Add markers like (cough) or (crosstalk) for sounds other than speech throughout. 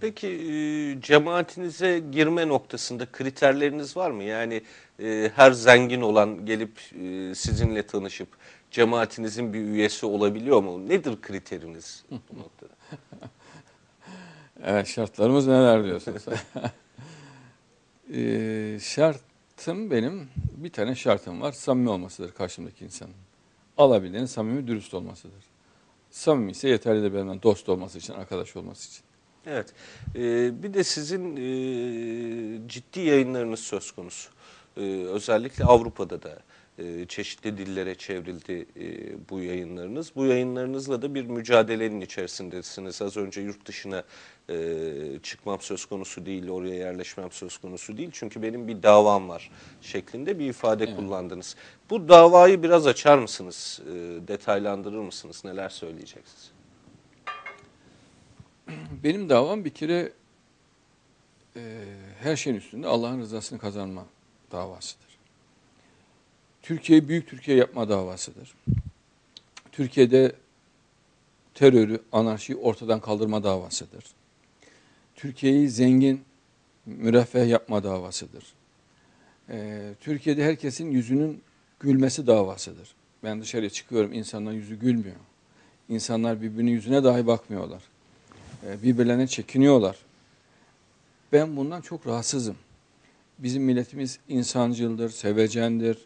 Peki e, cemaatinize girme noktasında kriterleriniz var mı? Yani e, her zengin olan gelip e, sizinle tanışıp cemaatinizin bir üyesi olabiliyor mu? Nedir kriteriniz bu noktada? (laughs) Evet şartlarımız neler diyorsunuz? ee, (laughs) şartım benim bir tane şartım var. Samimi olmasıdır karşımdaki insanın. Alabildiğinin samimi dürüst olmasıdır. Samimi ise yeterlidir benimle dost olması için, arkadaş olması için. Evet. E, bir de sizin e, ciddi yayınlarınız söz konusu. E, özellikle Avrupa'da da e, çeşitli dillere çevrildi e, bu yayınlarınız. Bu yayınlarınızla da bir mücadelenin içerisindesiniz. Az önce yurt dışına e, çıkmam söz konusu değil, oraya yerleşmem söz konusu değil. Çünkü benim bir davam var şeklinde bir ifade Evet. kullandınız. Bu davayı biraz açar mısınız? E, detaylandırır mısınız? Neler söyleyeceksiniz? Benim davam bir kere e, her şeyin üstünde Allah'ın rızasını kazanma davasıdır. Türkiye'yi büyük Türkiye yapma davasıdır. Türkiye'de terörü, anarşiyi ortadan kaldırma davasıdır. Türkiye'yi zengin, müreffeh yapma davasıdır. E, Türkiye'de herkesin yüzünün gülmesi davasıdır. Ben dışarıya çıkıyorum, insanların yüzü gülmüyor. İnsanlar birbirinin yüzüne dahi bakmıyorlar. E, birbirlerine çekiniyorlar. Ben bundan çok rahatsızım. Bizim milletimiz insancıldır, sevecendir,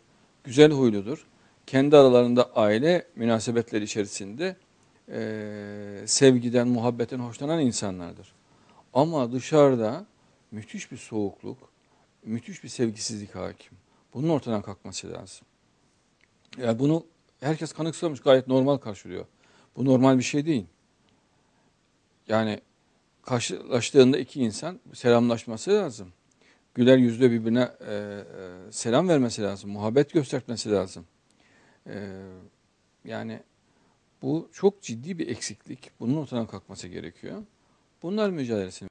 güzel huyludur. Kendi aralarında aile münasebetleri içerisinde e, sevgiden, muhabbetten hoşlanan insanlardır. Ama dışarıda müthiş bir soğukluk, müthiş bir sevgisizlik hakim. Bunun ortadan kalkması lazım. Yani bunu herkes kanıksamış, gayet normal karşılıyor. Bu normal bir şey değil. Yani karşılaştığında iki insan selamlaşması lazım. Güler yüzle birbirine e, e, selam vermesi lazım. Muhabbet göstermesi lazım. E, yani bu çok ciddi bir eksiklik. Bunun ortadan kalkması gerekiyor. Bunlar mücadelesini